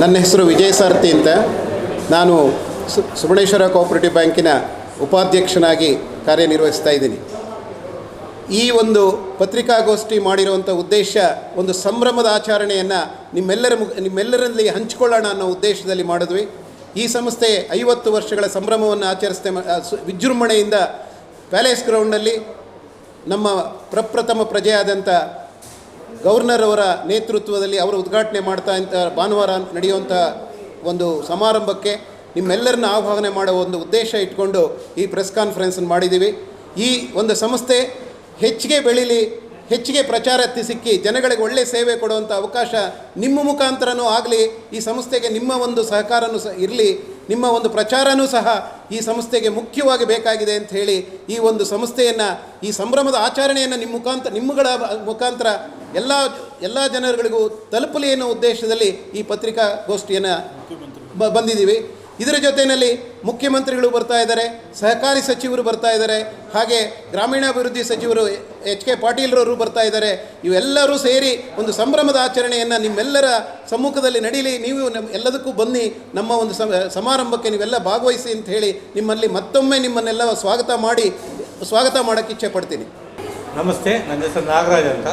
ನನ್ನ ಹೆಸರು ವಿಜಯ ಸಾರಥಿ ಅಂತ. ನಾನು ಸು- ಕೋಆಪರೇಟಿವ್ ಬ್ಯಾಂಕಿನ ಉಪಾಧ್ಯಕ್ಷನಾಗಿ ಕಾರ್ಯನಿರ್ವಹಿಸ್ತಾ ಇದ್ದೀನಿ. ಈ ಒಂದು ಪತ್ರಿಕಾಗೋಷ್ಠಿ ಮಾಡಿರುವಂಥ ಉದ್ದೇಶ ಒಂದು ಸಂಭ್ರಮದ ಆಚರಣೆಯನ್ನು ನಿಮ್ಮೆಲ್ಲರ ಮುಖ ನಿಮ್ಮೆಲ್ಲರಲ್ಲಿ ಹಂಚಿಕೊಳ್ಳೋಣ ಅನ್ನೋ ಉದ್ದೇಶದಲ್ಲಿ ಮಾಡಿದ್ವಿ. ಈ ಸಂಸ್ಥೆ ಐವತ್ತು ವರ್ಷಗಳ ಸಂಭ್ರಮವನ್ನು ಆಚರಿಸ್ತೆ ವಿಜೃಂಭಣೆಯಿಂದ ಪ್ಯಾಲೇಸ್ ಗ್ರೌಂಡಲ್ಲಿ ನಮ್ಮ ಪ್ರಪ್ರಥಮ ಪ್ರಜೆಯಾದಂಥ ಗವರ್ನರ್ ಅವರ ನೇತೃತ್ವದಲ್ಲಿ ಅವರು ಉದ್ಘಾಟನೆ ಮಾಡ್ತಾ ಇಂಥ ಭಾನುವಾರ ನಡೆಯುವಂಥ ಒಂದು ಸಮಾರಂಭಕ್ಕೆ ನಿಮ್ಮೆಲ್ಲರನ್ನ ಆಹ್ವಾನ ಮಾಡೋ ಒಂದು ಉದ್ದೇಶ ಇಟ್ಕೊಂಡು ಈ ಪ್ರೆಸ್ ಕಾನ್ಫರೆನ್ಸನ್ನು ಮಾಡಿದ್ದೀವಿ. ಈ ಒಂದು ಸಂಸ್ಥೆ ಹೆಚ್ಚಿಗೆ ಬೆಳೀಲಿ, ಹೆಚ್ಚಿಗೆ ಪ್ರಚಾರಕ್ಕೆ ಸಿಕ್ಕಿ ಜನಗಳಿಗೆ ಒಳ್ಳೆಯ ಸೇವೆ ಕೊಡುವಂಥ ಅವಕಾಶ ನಿಮ್ಮ ಮುಖಾಂತರನೂ ಆಗಲಿ, ಈ ಸಂಸ್ಥೆಗೆ ನಿಮ್ಮ ಒಂದು ಸಹಕಾರನೂ ಸಹ ಇರಲಿ, ನಿಮ್ಮ ಒಂದು ಪ್ರಚಾರನೂ ಸಹ ಈ ಸಂಸ್ಥೆಗೆ ಮುಖ್ಯವಾಗಿ ಬೇಕಾಗಿದೆ ಅಂತ ಹೇಳಿ ಈ ಒಂದು ಸಂಸ್ಥೆಯನ್ನು, ಈ ಸಂಭ್ರಮದ ಆಚರಣೆಯನ್ನು ನಿಮ್ಮ ಮುಖಾಂತರ ನಿಮ್ಮಗಳ ಮುಖಾಂತರ ಎಲ್ಲ ಎಲ್ಲ ಜನರುಗಳಿಗೂ ತಲುಪಲಿ ಅನ್ನೋ ಉದ್ದೇಶದಲ್ಲಿ ಈ ಪತ್ರಿಕಾಗೋಷ್ಠಿಯನ್ನು ಬ, ಬಂದಿದ್ದೀವಿ. ಇದರ ಜೊತೆಯಲ್ಲಿ ಮುಖ್ಯಮಂತ್ರಿಗಳು ಬರ್ತಾ ಇದ್ದಾರೆ, ಸಹಕಾರಿ ಸಚಿವರು ಬರ್ತಾ ಇದ್ದಾರೆ, ಹಾಗೆ ಗ್ರಾಮೀಣಾಭಿವೃದ್ಧಿ ಸಚಿವರು ಎಚ್ ಕೆ ಪಾಟೀಲ್ರವರು ಬರ್ತಾ ಇದ್ದಾರೆ. ಇವೆಲ್ಲರೂ ಸೇರಿ ಒಂದು ಸಂಭ್ರಮದ ಆಚರಣೆಯನ್ನು ನಿಮ್ಮೆಲ್ಲರ ಸಮ್ಮುಖದಲ್ಲಿ ನಡೀಲಿ. ನೀವು ನಮ್ಮ ಎಲ್ಲದಕ್ಕೂ ಬನ್ನಿ. ನಮ್ಮ ಒಂದು ಸಮ- ಸಮಾರಂಭಕ್ಕೆ ನೀವೆಲ್ಲ ಭಾಗವಹಿಸಿ ಅಂತ ಹೇಳಿ ನಿಮ್ಮಲ್ಲಿ ಮತ್ತೊಮ್ಮೆ ನಿಮ್ಮನ್ನೆಲ್ಲ ಸ್ವಾಗತ ಮಾಡಿ, ಸ್ವಾಗತ ಮಾಡೋಕ್ಕೆ ಇಚ್ಛೆ ಪಡ್ತೀನಿ. ನಮಸ್ತೆ. ನನ್ನ ಹೆಸರು ನಾಗರಾಜ್ ಅಂತ.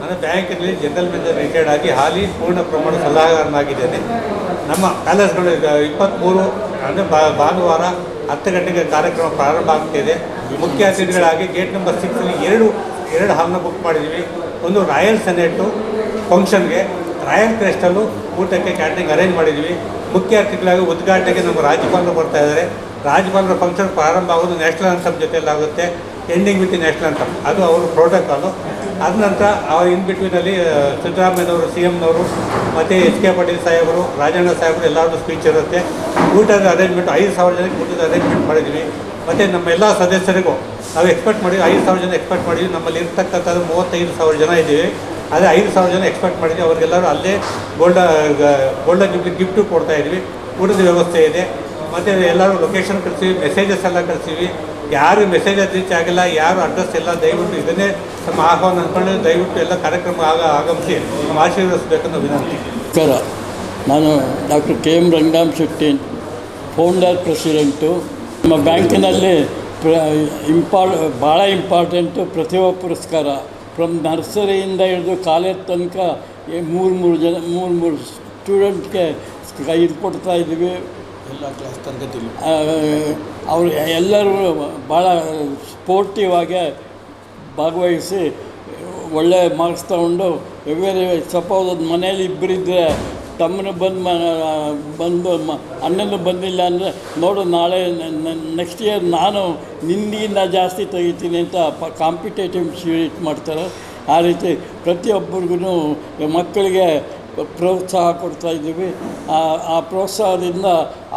ನಾನು ಬ್ಯಾಂಕಿನಲ್ಲಿ ಜನರಲ್ ಮ್ಯಾನೇಜರ್ ರಿಟೈರ್ಡ್ ಆಗಿ ಹಾಲಿ ಪೂರ್ಣ ಪ್ರಮಾಣ ಸಲಹಾಗಾರನಾಗಿದ್ದೇನೆ. ನಮ್ಮ ಪ್ಯಾಲೇಸ್ಗಳು ಈಗ ಇಪ್ಪತ್ತ್ಮೂರು ಅಂದರೆ ಭಾನುವಾರ ಹತ್ತು ಗಂಟೆಗೆ ಕಾರ್ಯಕ್ರಮ ಪ್ರಾರಂಭ ಆಗ್ತಿದೆ. ಮುಖ್ಯ ಅತಿಥಿಗಳಾಗಿ ಗೇಟ್ ನಂಬರ್ ಸಿಕ್ಸಲ್ಲಿ ಎರಡು ಎರಡು ಹಾಲ್ನ ಬುಕ್ ಮಾಡಿದ್ದೀವಿ ಒಂದು ರಾಯಲ್ ಸೆನೆಟು ಫಂಕ್ಷನ್ಗೆ. ರಾಯಲ್ ಕ್ರೆಸ್ಟಲ್ಲೂ ಊಟಕ್ಕೆ ಕ್ಯಾಟ್ರಿಂಗ್ ಅರೇಂಜ್ ಮಾಡಿದ್ದೀವಿ ಮುಖ್ಯ ಅತಿಥಿಗಳಾಗಿ ಉದ್ಘಾಟನೆಗೆ ನಮ್ಮ ರಾಜ್ಯಪಾಲರು ಬರ್ತಾ ಇದ್ದಾರೆ. ರಾಜ್ಯಪಾಲರ ಫಂಕ್ಷನ್ ಪ್ರಾರಂಭ ಆಗೋದು ನ್ಯಾಷನಲ್ ಅಂತಮ್ ಜೊತೆಯಲ್ಲಾಗುತ್ತೆ ಎಂಡಿಂಗ್ ವಿತ್ ನ್ಯಾಷನಲ್ ಅಂತಮ್ ಅದು ಅವರ ಪ್ರೋಟೋಕಾಲು ಅದ ನಂತರ ಅವ್ರ ಇನ್ ಬಿಟ್ವೀನಲ್ಲಿ ಸಿದ್ದರಾಮಯ್ಯನವರು ಸಿ ಎಮ್ನವರು ಮತ್ತು ಎಚ್ ಕೆ ಪಾಟೀಲ್ ಸಾಹೇಬರು ರಾಜಣ್ಣ ಸಾಹೇಬರು ಎಲ್ಲರದ್ದು ಸ್ಪೀಚ್ ಇರುತ್ತೆ. ಊಟದ ಅರೇಂಜ್ಮೆಂಟ್ ಐದು ಸಾವಿರ ಜನಕ್ಕೆ ಊಟದ ಅರೇಂಜ್ಮೆಂಟ್ ಮಾಡಿದ್ದೀವಿ ಮತ್ತು ನಮ್ಮ ಎಲ್ಲ ಸದಸ್ಯರಿಗೂ ನಾವು ಎಕ್ಸ್ಪೆಕ್ಟ್ ಮಾಡಿ ಐದು ಸಾವಿರ ಜನ ಎಕ್ಸ್ಪೆಕ್ಟ್ ಮಾಡಿದ್ವಿ. ನಮ್ಮಲ್ಲಿ ಇರ್ತಕ್ಕಂಥದ್ದು ಮೂವತ್ತೈದು ಸಾವಿರ ಜನ ಇದ್ದೀವಿ. ಅದೇ ಐದು ಸಾವಿರ ಜನ ಎಕ್ಸ್ಪೆಕ್ಟ್ ಮಾಡಿದ್ವಿ. ಅವ್ರಿಗೆಲ್ಲರೂ ಅಲ್ಲೇ ಗೋಲ್ಡ ಗೋಲ್ಡನ್ ಗಿಫ್ಟ್, ಗಿಫ್ಟು ಕೊಡ್ತಾ ಇದ್ವಿ. ಊಟದ ವ್ಯವಸ್ಥೆ ಇದೆ. ಮತ್ತು ಎಲ್ಲರೂ ಲೊಕೇಶನ್ ಕಳಿಸ್ತೀವಿ ಮೆಸೇಜಸ್ ಎಲ್ಲ ಕಳಿಸ್ತೀವಿ ಯಾರು ಮೆಸೇಜ್ ರೀಚ್ ಆಗಿಲ್ಲ, ಯಾರು ಅಡ್ರೆಸ್ ಎಲ್ಲ ದಯವಿಟ್ಟು ಇದನ್ನೇ ನಮ್ಮ ಆಹ್ವಾನ ಅಂದ್ಕೊಂಡು ದಯವಿಟ್ಟು ಎಲ್ಲ ಕಾರ್ಯಕ್ರಮ ಆಗ, ಆಗಮಿಸಿ ನಮ್ಮ ಆಶೀರ್ವದಿಸಬೇಕನ್ನೋ ವಿನಂತಿ. ನಮಸ್ಕಾರ ನಾನು doctor K M Ranganam Shetty founder president ನಮ್ಮ ಬ್ಯಾಂಕಿನಲ್ಲಿ ಪ್ರ ಇಂಪಾರ್ ಭಾಳ ಇಂಪಾರ್ಟೆಂಟು ಪ್ರತಿಭಾ ಪುರಸ್ಕಾರ. ಫ್ರಮ್ ನರ್ಸರಿಯಿಂದ ಹಿಡಿದು ಕಾಲೇಜ್ ತನಕ ಮೂರು ಮೂರು ಜನ ಮೂರು ಮೂರು ಸ್ಟೂಡೆಂಟ್ಗೆ ಇದು ಕೊಡ್ತಾ ಇದ್ದೀವಿ. ಎಲ್ಲ ಕ್ಲಾಸ್ ತರಗತಿಲಿ ಅವರು ಎಲ್ಲರೂ ಭಾಳ ಸ್ಪೋರ್ಟಿವ್ ಆಗಿ ಭಾಗವಹಿಸಿ ಒಳ್ಳೆ ಮಾರ್ಕ್ಸ್ ತಗೊಂಡು ಸಪೋಸ್ ಅದು ಮನೇಲಿ ಇಬ್ಬರಿದ್ದರೆ ತಮ್ಮನು ಬಂದು ಮ ಬಂದು ಮ ಅಣ್ಣನೂ ಬಂದಿಲ್ಲ ಅಂದರೆ, ನೋಡು, ನಾಳೆ ನೆಕ್ಸ್ಟ್ ಇಯರ್ ನಾನು ನಿನ್ನಿಗಿಂತ ಜಾಸ್ತಿ ತೆಗಿತೀನಿ ಅಂತ ಪ ಕಾಂಪಿಟೇಟಿವ್ ಶೀಟ್ ಮಾಡ್ತಾರೆ. ಆ ರೀತಿ ಪ್ರತಿಯೊಬ್ಬರಿಗೂ ಮಕ್ಕಳಿಗೆ ಪ್ರೋತ್ಸಾಹ ಕೊಡ್ತಾ ಇದ್ದೀವಿ. ಆ ಪ್ರೋತ್ಸಾಹದಿಂದ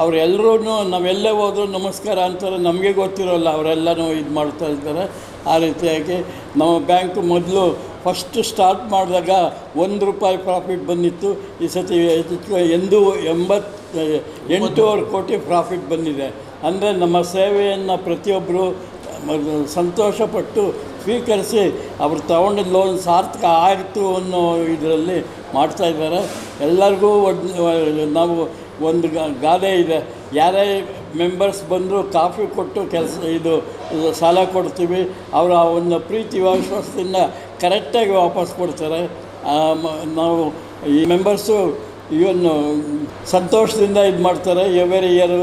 ಅವರೆಲ್ಲರೂ ನಾವೆಲ್ಲೇ ಹೋದರೂ ನಮಸ್ಕಾರ ಅಂತಾರೆ, ನಮಗೆ ಗೊತ್ತಿರೋಲ್ಲ, ಅವರೆಲ್ಲನೂ ಇದು ಮಾಡ್ತಾ ಇದ್ದಾರೆ. ಆ ರೀತಿಯಾಗಿ ನಮ್ಮ ಬ್ಯಾಂಕು ಮೊದಲು ಫಸ್ಟ್ ಸ್ಟಾರ್ಟ್ ಮಾಡಿದಾಗ ಒಂದು ರೂಪಾಯಿ ಪ್ರಾಫಿಟ್ ಬಂದಿತ್ತು ಈ ಸತಿ ಎಂದು ಎಂಬತ್ತು ಎಂಟೂವರೆ ಕೋಟಿ ಪ್ರಾಫಿಟ್ ಬಂದಿದೆ. ಅಂದರೆ ನಮ್ಮ ಸೇವೆಯನ್ನು ಪ್ರತಿಯೊಬ್ಬರು ಸಂತೋಷಪಟ್ಟು ಸ್ವೀಕರಿಸಿ ಅವರು ತಗೊಂಡಿದ್ದ ಲೋನ್ ಸಾರ್ಥಕ ಆಯಿತು ಅನ್ನೋ ಇದರಲ್ಲಿ ಮಾಡ್ತಾಯಿದ್ದಾರೆ ಎಲ್ಲರಿಗೂ ನಾವು ಒಂದು ಗಾದೆ ಇದೆ. ಯಾರೇ ಮೆಂಬರ್ಸ್ ಬಂದರೂ ಕಾಫಿ ಕೊಟ್ಟು ಕೆಲಸ, ಇದು, ಸಾಲ ಕೊಡ್ತೀವಿ. ಅವರ ಒಂದು ಪ್ರೀತಿ ವಿಶ್ವಾಸದಿಂದ ಕರೆಕ್ಟಾಗಿ ವಾಪಸ್ ಕೊಡ್ತಾರೆ. ನಾವು ಈ ಮೆಂಬರ್ಸು ಇವನ್ನು ಸಂತೋಷದಿಂದ ಇದು ಮಾಡ್ತಾರೆ. ಎವ್ರಿ ಇಯರು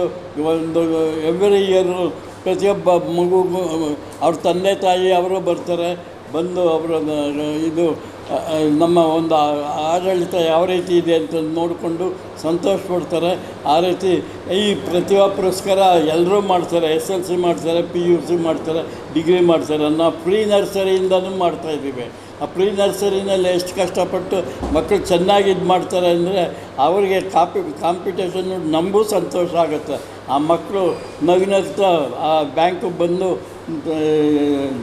ಒಂದು ಎವ್ರಿ ಇಯರು ಪ್ರತಿಯೊಬ್ಬ ಮಗುಗೂ ಅವ್ರ ತಂದೆ ತಾಯಿ ಅವರು ಬರ್ತಾರೆ. ಬಂದು ಅವರ ಇದು ನಮ್ಮ ಒಂದು ಆಡಳಿತ ಯಾವ ರೀತಿ ಇದೆ ಅಂತ ನೋಡಿಕೊಂಡು ಸಂತೋಷ ಪಡ್ತಾರೆ ಆ ರೀತಿ ಈ ಪ್ರತಿಭಾ ಪುರಸ್ಕಾರ ಎಲ್ಲರೂ ಮಾಡ್ತಾರೆ. ಎಸ್ ಎಲ್ ಸಿ ಮಾಡ್ತಾರೆ, ಪಿ ಯು ಸಿ ಮಾಡ್ತಾರೆ, ಡಿಗ್ರಿ ಮಾಡ್ತಾರೆ. ನಾವು ಪ್ರೀ ನರ್ಸರಿಯಿಂದನೂ ಮಾಡ್ತಾಯಿದ್ದೀವಿ ಆ ಪ್ರೀ ನರ್ಸರಿನಲ್ಲಿ ಎಷ್ಟು ಕಷ್ಟಪಟ್ಟು ಮಕ್ಕಳು ಚೆನ್ನಾಗಿ ಇದು ಮಾಡ್ತಾರೆ ಅಂದರೆ ಅವರಿಗೆ ಕಾಪಿ, ಕಾಂಪಿಟೇಷನ್ ನಮಗೂ ಸಂತೋಷ ಆಗುತ್ತೆ. ಆ ಮಕ್ಕಳು ನಗು ಆ ಬ್ಯಾಂಕಿಗೆ ಬಂದು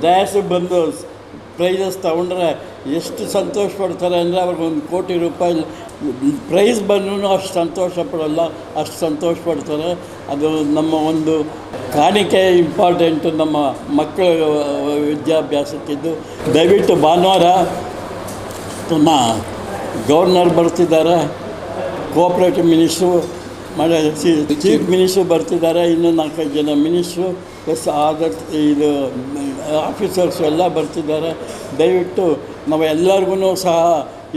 ಡ್ಯಾಸಿಗೆ ಬಂದು ಪ್ರೈಸಸ್ ತೊಗೊಂಡ್ರೆ ಎಷ್ಟು ಸಂತೋಷ ಪಡ್ತಾರೆ ಅಂದರೆ ಅವ್ರಿಗೊಂದು ಕೋಟಿ ರೂಪಾಯಿ ಪ್ರೈಸ್ ಬಂದ್ರೂ ಅಷ್ಟು ಸಂತೋಷ ಪಡೋಲ್ಲ, ಅಷ್ಟು ಸಂತೋಷ ಪಡ್ತಾರೆ. ಅದು ನಮ್ಮ ಒಂದು ಕಾಣಿಕೆ ಇಂಪಾರ್ಟೆಂಟು ನಮ್ಮ ಮಕ್ಕಳ ವಿದ್ಯಾಭ್ಯಾಸಕ್ಕಿದ್ದು. ದಯವಿಟ್ಟು ಭಾನುವಾರ ನಮ್ಮ ಗವರ್ನರ್ ಬರ್ತಿದ್ದಾರೆ ಕೋಆಪ್ರೇಟಿವ್ ಮಿನಿಸ್ಟ್ರು ಮಳೆ ಚೀಫ್ ಮಿನಿಸ್ಟ್ರು ಬರ್ತಿದ್ದಾರೆ, ಇನ್ನೂ ನಾಲ್ಕೈದು ಜನ ಮಿನಿಸ್ಟ್ರು ಪ್ಲಸ್ ಆದ ಇದು ಆಫೀಸರ್ಸ್ ಎಲ್ಲ ಬರ್ತಿದ್ದಾರೆ. ದಯವಿಟ್ಟು ನಾವು ಎಲ್ಲರಿಗೂ ಸಹ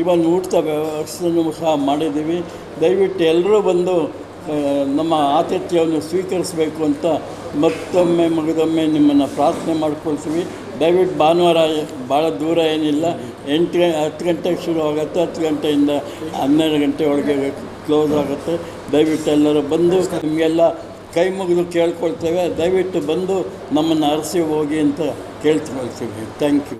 ಇವನ್ ಊಟದ ವ್ಯವಸ್ಥೆನೂ ಸಹ ಮಾಡಿದ್ದೀವಿ. ದಯವಿಟ್ಟು ಎಲ್ಲರೂ ಬಂದು ನಮ್ಮ ಆತಿಥ್ಯವನ್ನು ಸ್ವೀಕರಿಸಬೇಕು ಅಂತ ಮತ್ತೊಮ್ಮೆ ಮಗದೊಮ್ಮೆ ನಿಮ್ಮನ್ನು ಪ್ರಾರ್ಥನೆ ಮಾಡ್ಕೊಳ್ತೀವಿ. ದಯವಿಟ್ಟು ಭಾನುವಾರ, ಭಾಳ ದೂರ ಏನಿಲ್ಲ. ಎಂಟು ಹತ್ತು ಗಂಟೆಗೆ ಶುರು ಆಗುತ್ತೆ. ಹತ್ತು ಗಂಟೆಯಿಂದ ಹನ್ನೆರಡು ಗಂಟೆ ಒಳಗೆ ಕ್ಲೋಸ್ ಆಗುತ್ತೆ. ದಯವಿಟ್ಟು ಎಲ್ಲರೂ ಬಂದು ನಿಮಗೆಲ್ಲ ಕೈ ಮುಗಿದು ಕೇಳ್ಕೊಳ್ತೇವೆ. ದಯವಿಟ್ಟು ಬಂದು ನಮ್ಮನ್ನು ಅರಸಿ ಹೋಗಿ ಅಂತ ಕೇಳ್ಕೊಳ್ತೀವಿ ಥ್ಯಾಂಕ್ ಯು